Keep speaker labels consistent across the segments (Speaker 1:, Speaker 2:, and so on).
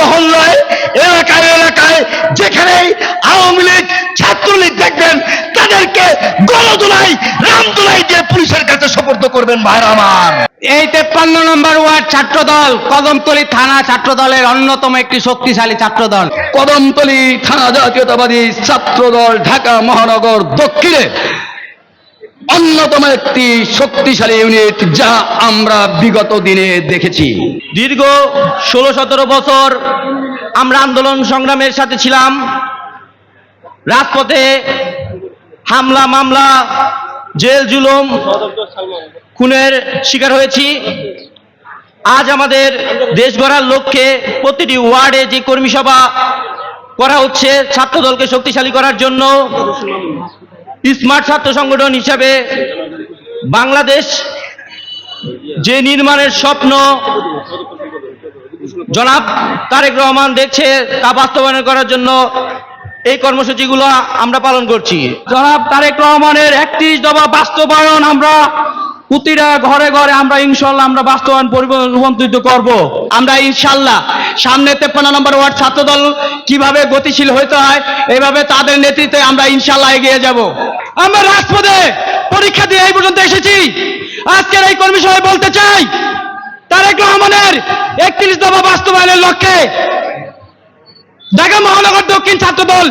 Speaker 1: মহল্লায় এলাকায় এলাকায় যেখানেই আওয়ামী লীগ ছাত্রলীগ দেখবেন তাদেরকে গণদোলাই রামদোলাই দিয়ে পুলিশের কাছে সোপর্দ করবেন ভাইরা আমার।
Speaker 2: এই তেপ্পান্ন নম্বর ওয়ার্ড ছাত্র দল কদমতলী থানা ছাত্র দলের অন্যতম একটি শক্তিশালী ছাত্র দল
Speaker 1: কদমতলী থানা জাতীয়তাবাদী ছাত্রদল ঢাকা মহানগর দক্ষিণে অন্যতম একটি শক্তিশালী ইউনিট যা আমরা বিগত দিনে দেখেছি।
Speaker 2: দীর্ঘ ষোলো সতেরো বছর আমরা আন্দোলন সংগ্রামের সাথে ছিলাম। রাজপথে হামলা, মামলা, জেল, জুলুম, খুনের শিকার হয়েছি। আজ আমাদের দেশ গড়ার লক্ষ্যে প্রতিটি ওয়ার্ডে যে কর্মী সভা করা হচ্ছে ছাত্র দলকে শক্তিশালী করার জন্য স্মার্ট ছাত্র সংগঠন হিসাবে বাংলাদেশ যে নির্মাণের স্বপ্ন জনাব তারেক রহমান দেখছে, তা বাস্তবায়ন করার জন্য এই কর্মসূচিগুলো আমরা পালন করছি। জনাব তারেক রহমানের একত্রিশ দফা বাস্তবায়ন আমরা প্রতিটা ঘরে ঘরে আমরা ইনশাল্লাহ আমরা বাস্তবায়ন রূপান্তরিত করব। আমরা ইনশাল্লাহ সামনে তেপ্পান্ন নম্বর ওয়ার্ড ছাত্রদল কীভাবে গতিশীল হতে হয়, এভাবে তাদের নেতৃত্বে আমরা ইনশাল্লাহ এগিয়ে যাব। আমরা রাজপথে পরীক্ষা দিয়ে এই পর্যন্ত এসেছি। আজকের এই কর্মী সভায় বলতে চাই, তারেক রহমানের একত্রিশ দফা বাস্তবায়নের লক্ষ্যে ঢাকা মহানগর দক্ষিণ ছাত্র দল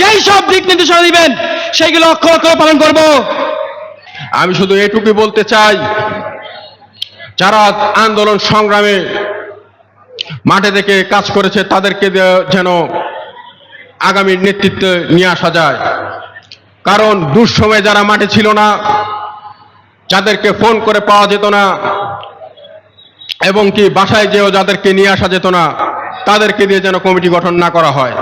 Speaker 2: যেই সব দিক নির্দেশনা দিবেন, সেইগুলো অক্ষর অক্ষর পালন করব।
Speaker 3: আমি শুধু এটুকুই বলতে চাই, যারা আন্দোলন সংগ্রামে মাঠে থেকে কাজ করেছে, তাদেরকে যেন আগামী নেতৃত্বে নিয়ে আসা যায়। কারণ দুঃসময়ে যারা মাঠে ছিল না, যাদেরকে ফোন করে পাওয়া যেত না, এবং কি বাসায় যেও যাদেরকে নিয়ে আসা যেত না, তাদেরকে দিয়ে যেন কমিটি গঠন না করা হয়।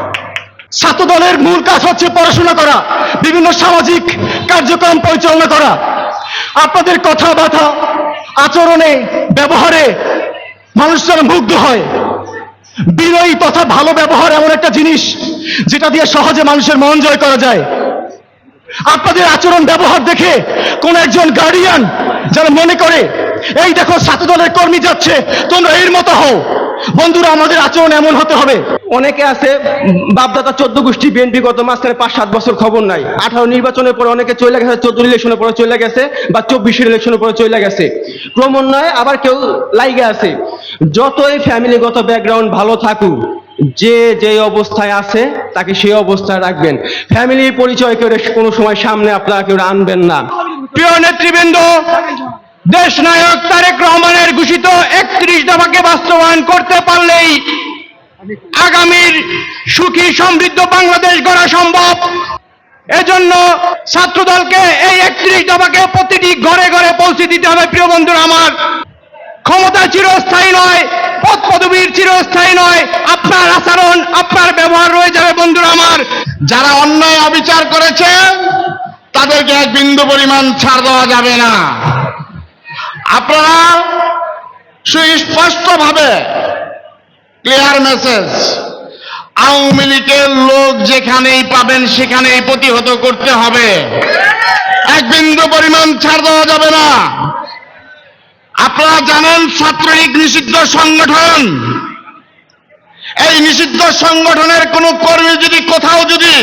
Speaker 1: ছাত্র দলের মূল কাজ হচ্ছে পড়াশোনা করা, বিভিন্ন সামাজিক কার্যক্রম পরিচালনা করা। আপনাদের কথাবার্তা আচরণে, ব্যবহারে মানুষ যেন মুগ্ধ হয়। বিনয়ী তথা ভালো ব্যবহার এমন একটা জিনিস যেটা দিয়ে সহজে মানুষের মন জয় করা যায়। আপনাদের আচরণ, ব্যবহার দেখে কোন একজন গার্ডিয়ান যারা মনে করে, এই দেখো ছাত্র দলের কর্মী যাচ্ছে, তোমরা এর মতো হও। বন্ধুরা, আমাদের আচরণ এমন হতে হবে।
Speaker 2: অনেকে আছে, বাপদাদা চোদ্দ গোষ্ঠী বিএনপি গত মাঝখানে পাঁচ, সাত বছর খবর নাই। আঠারো নির্বাচনের পরে অনেকে চলে গেছে, চোদ্দ ইলেকশনের পরে চলে গেছে বা চব্বিশের ইলেকশনের পরে চলে গেছে। ক্রমান্বয়ে আবার কেউ লাইগে আছে। যতই ফ্যামিলিগত ব্যাকগ্রাউন্ড ভালো থাকুক, যে যে অবস্থায় আছে, তাকে সেই অবস্থায় রাখবেন। ফ্যামিলির পরিচয় করে কোনো সময় সামনে আপনারা কেউ আনবেন না। প্রিয় নেতৃবৃন্দ দেশ নায়ক তারেক রহমানের ঘোষিত একত্রিশ দফাকে বাস্তবায়ন করতে পারলেই আগামীর সুখী সমৃদ্ধ বাংলাদেশ গড়া সম্ভব। এজন্য ছাত্রদলকে এই একত্রিশ দফাকে প্রতিটি ঘরে ঘরে পৌঁছে দিতে হবে, প্রিয় বন্ধুরা আমার। ক্ষমতা চিরস্থায়ী নয় পদ পদবীর চিরস্থায়ী নয়, আপনার আচরণ, আপনার ব্যবহার রয়ে যাবে, বন্ধুরা আমার।
Speaker 4: যারা অন্যায় অবিচার করেছে, তাদেরকে এক বিন্দু পরিমাণ ছাড় দেওয়া যাবে না। আপনারা সুস্পষ্টভাবে ক্লিয়ার মেসেজ আওয়ামী লীগের লোক যেখানেই পাবেন সেখানেই প্রতিহত করতে হবে। এক বিন্দু পরিমাণ ছাড় দেওয়া যাবে না। আপনারা জানেন ছাত্রলীগ নিষিদ্ধ সংগঠন। এই নিষিদ্ধ সংগঠনের কোন কর্মী যদি কোথাও যদি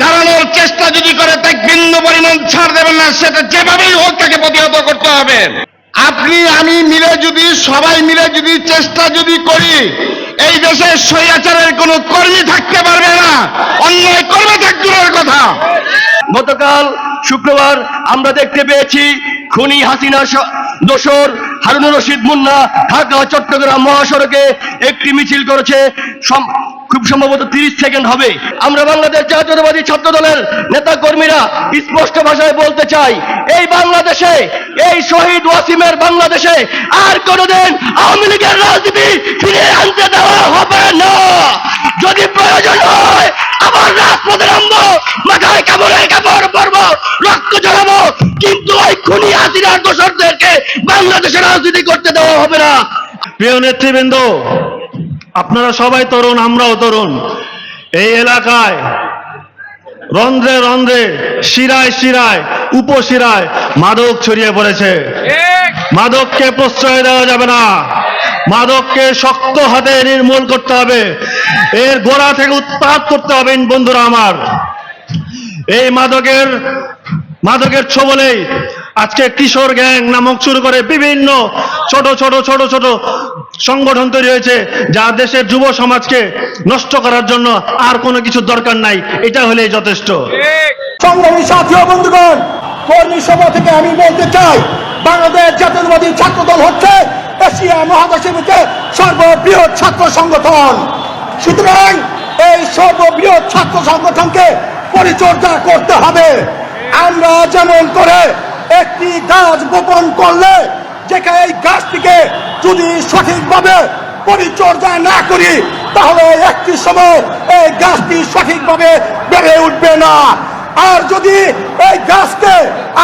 Speaker 4: দাঁড়ানোর চেষ্টা যদি করে তাই বিন্দু পরিমাণ ছাড় দেবেন না। সেটা যেভাবেই হোক তাকে প্রতিহত করতে হবে। আপনি আমি মিলে যদি সবাই মিলে যদি চেষ্টা যদি করি এই দেশে স্বৈরাচারের কোনো কর্মী থাকতে পারবে না অন্যায় কর্মে থাকতে কথা।
Speaker 1: গতকাল শুক্রবার আমরা দেখতে পেয়েছি খুনি হাসিনা দোসর হারুনুর রশিদ মুন্না ঢাকা চট্টগ্রাম মহাসড়কে একটি মিছিল করেছে। খুব সম্ভবত তিরিশ সেকেন্ড হবে। আমরা বাংলাদেশ জাতীয়তাবাদী ছাত্র দলের নেতা কর্মীরা স্পষ্ট ভাষায় বলতে চাই, এই বাংলাদেশে, এই শহীদ ওয়াসিমের বাংলাদেশে আর কোনোদিন আওয়ামী লীগের রাজনীতি ফিরে আনতে দেওয়া হবে না। যদি প্রয়োজন হয়, আবার রাজপথে নামবো, মাথায় কাপড়ে কাপড় পরবো, রক্ত ঝরাবো, কিন্তু ওই খুনি হাসিনার দোষরদেরকে বাংলাদেশে রাজনীতি করতে দেওয়া হবে না।
Speaker 5: প্রিয় নেতৃবৃন্দ আপনারা সবাই তরুণ, আমরাও তরুণ। এই এলাকায় রন্ধ্রে রন্ধ্রে, শিরায় শিরায়, উপশিরায় মাদক ছড়িয়ে পড়েছে। মাদককে প্রশ্রয় দেওয়া যাবে না। মাদককে শক্ত হাতে নির্মূল করতে হবে। এর গোড়া থেকে উৎপাদ করতে হবে বন্ধুরা আমার। এই মাদকের মাদকের ছবলেই আজকে কিশোর গ্যাং নামক শুরু করে বিভিন্ন ছোট ছোট ছোট ছোট সংগঠন তৈরি হয়েছে, যা দেশের যুব সমাজকে নষ্ট করার জন্য আর কোনো কিছু দরকার নাই। এটা হলেই যথেষ্ট।
Speaker 6: সংগ্রামী সাথী বন্ধুগণ, কর্মী সভা থেকে আমি বলতে চাই, বাংলাদেশ জাতীয়তাবাদী ছাত্র দল হচ্ছে এশিয়া মহাদেশের মধ্যে সর্ববৃহৎ ছাত্র সংগঠন। সুতরাং এই সর্ববৃহৎ ছাত্র সংগঠনকে পরিচর্যা করতে হবে। আমরা যেমন করে একটি গাছ বপন করলে যেখানে এই গাছটিকে যদি সঠিকভাবে পরিচর্যা না করি, তাহলে একটি সময় এই গাছটি সঠিকভাবে বেড়ে উঠবে না। আর যদি এই গাছকে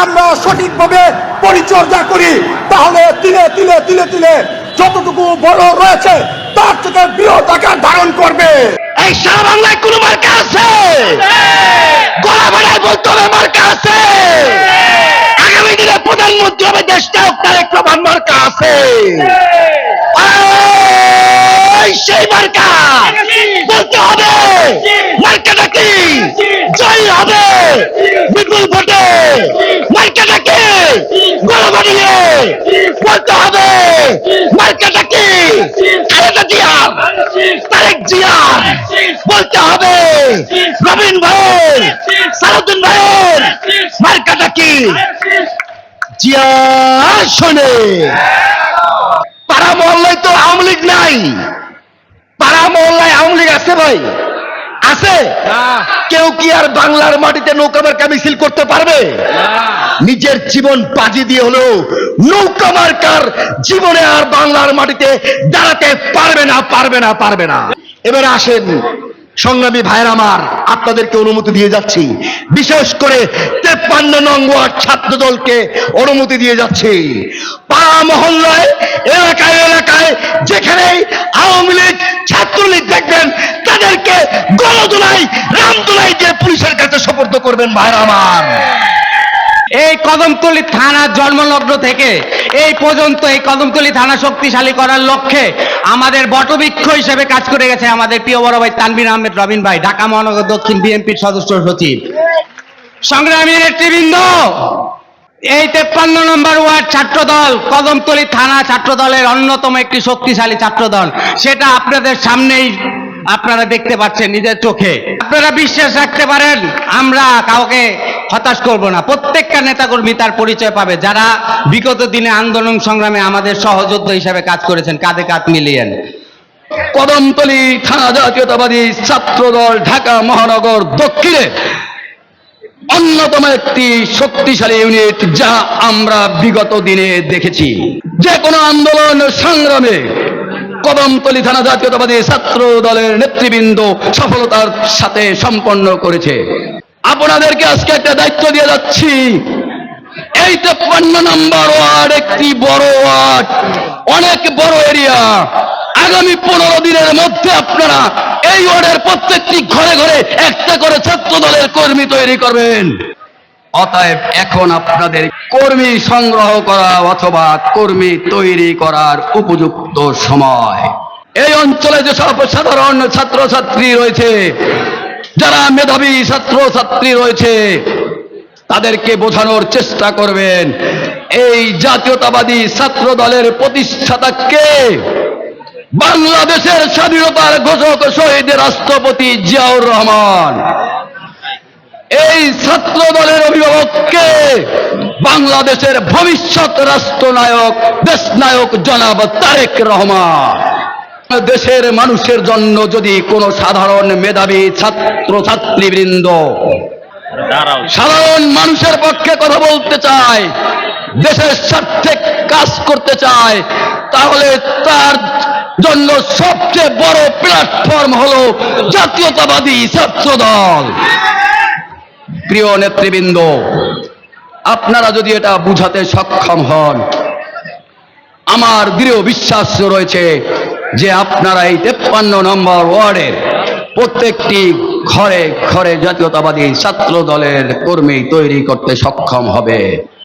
Speaker 6: আমরা সঠিকভাবে পরিচর্যা করি, তাহলে তিলে তিলে তিলে তিলে যতটুকু বড় রয়েছে, তার থেকে বৃহৎ আকার ধারণ করবে।
Speaker 1: এই সারা বাংলায় কোন মার্কা আছে? গলা বেড়ায় বলতে হবে মার্কা আছে। আগামী দিনে প্রধানমন্ত্রী হবে দেশটা তারেক রহমান মার্কা আছে। সেই মার্কা। বলতে হবে। মার্কাটা কি? জয় হবে। বিপুল ভোটে। মার্কাটা কি? গলা বাড়িয়ে। বলতে হবে। মার্কাটা কি? জিয়া। বলতে হবে। ভাইয়ের ভাইয়ের মার্কাটা কি জিয়া শোনে। পাড়া মহল্লায় তো আওয়ামী লীগ নাই। পাড়া মহল্লায় আওয়ামী লীগ আছে ভাই। আছে? কেউ কি আর বাংলার মাটিতে নৌকা মার্কা মিছিল করতে পারবে? নিজের জীবন বাজি দিয়ে হলেও নৌকা মার্কার জীবনে আর বাংলার মাটিতে দাঁড়াতে পারবে না পারবে না পারবে না। এবার আসেন সংগ্রামী ভাইয়ের আমার, আপনাদেরকে অনুমতি দিয়ে যাচ্ছি। বিশেষ করে তেপ্পান্ন নং ওয়ার্ড ছাত্র দলকে অনুমতি দিয়ে যাচ্ছি। পাড়া মহল্লায়, এলাকায় এলাকায় যেখানে আওয়ামী লীগ ছাত্রলীগ দেখবেন, তাদেরকে গণদোলাই রামদোলাই দিয়ে পুলিশের কাছে সোপর্দ করবেন ভাইয়ের আমার।
Speaker 7: এই কদমতলী থানা জন্মলগ্ন থেকে এই পর্যন্ত এই কদমতলী থানা শক্তিশালী করার লক্ষ্যে আমাদের বটবৃক্ষ হিসেবে কাজ করে গেছে আমাদের প্রিয় বড় ভাই তানবির আহমেদ, রবিন ভাই, ঢাকা মহানগর দক্ষিণ বিএনপির সদস্য সচিব। সংগ্রামী নেতৃবৃন্দ, এই তেপ্পান্ন নম্বর ওয়ার্ড ছাত্র দল কদমতলী থানা ছাত্র দলের অন্যতম একটি শক্তিশালী ছাত্র দল সেটা আপনাদের সামনেই আপনারা দেখতে পাচ্ছেন নিজের চোখে। আপনারা বিশ্বাস রাখতে পারেন, আমরা কাউকে হতাশ করব না। প্রত্যেকটা নেতাকর্মী তার পরিচয় পাবে। যারা বিগত দিনে আন্দোলন সংগ্রামে আমাদের সহযোদ্ধা হিসাবে কাজ করেছেন, কাঁধে কাঁধ মিলিয়েন
Speaker 8: কদমতলী থানা জাতীয়তাবাদী ছাত্রদল ঢাকা মহানগর দক্ষিণে অন্যতম একটি শক্তিশালী ইউনিট যা আমরা বিগত দিনে দেখেছি। যে কোনো আন্দোলন সংগ্রামে কদমতলী থানা জাতীয়তাবাদী ছাত্র দলের নেতৃবৃন্দ সফলতার সাথে সম্পন্ন করেছে। আপনাদেরকে আজকে একটা দায়িত্ব দিয়ে যাচ্ছি। এই তেপ্পান্ন নম্বর ওয়ার্ড, একটি বড় ওয়ার্ড, অনেক বড় এরিয়া। আগামী পনেরো দিনের মধ্যে আপনারা এই ওয়ার্ডের প্রত্যেকটি ঘরে ঘরে একটা করে ছাত্র দলের কর্মী তৈরি করবেন। অতএব এখন আপনাদের কর্মী সংগ্রহ করা অথবা কর্মী তৈরি করার উপযুক্ত সময়। এই অঞ্চলে যেসব সাধারণ ছাত্রছাত্রী রয়েছে যারা মেধাবী ছাত্রছাত্রী রয়েছে, তাদেরকে বোঝানোর চেষ্টা করবেন। এই জাতীয়তাবাদী ছাত্র দলের প্রতিষ্ঠাতাকে বাংলাদেশের স্বাধীনতার ঘোষক শহীদ রাষ্ট্রপতি জিয়াউর রহমান, এই ছাত্র দলের অভিভাবককে বাংলাদেশের ভবিষ্যৎ রাষ্ট্রনায়ক, দেশনায়ক জনাব তারেক রহমান। দেশের মানুষের জন্য যদি কোনো সাধারণ মেধাবী ছাত্র ছাত্রীবৃন্দ সাধারণ মানুষের পক্ষে কথা বলতে চায় দেশের স্বার্থে কাজ করতে চায় তাহলে তার জন্য সবচেয়ে বড় প্ল্যাটফর্ম হলো জাতীয়তাবাদী ছাত্র দল প্রিয় নেতৃবৃন্দ আপনারা যদি এটা বুঝাতে সক্ষম হন আমার দৃঢ় বিশ্বাস রয়েছে যে আপনারা এই তেপ্পান্ন নম্বর ওয়ার্ডের প্রত্যেকটি ঘরে ঘরে জাতীয়তাবাদী ছাত্র দলের কর্মী তৈরি করতে সক্ষম হবে।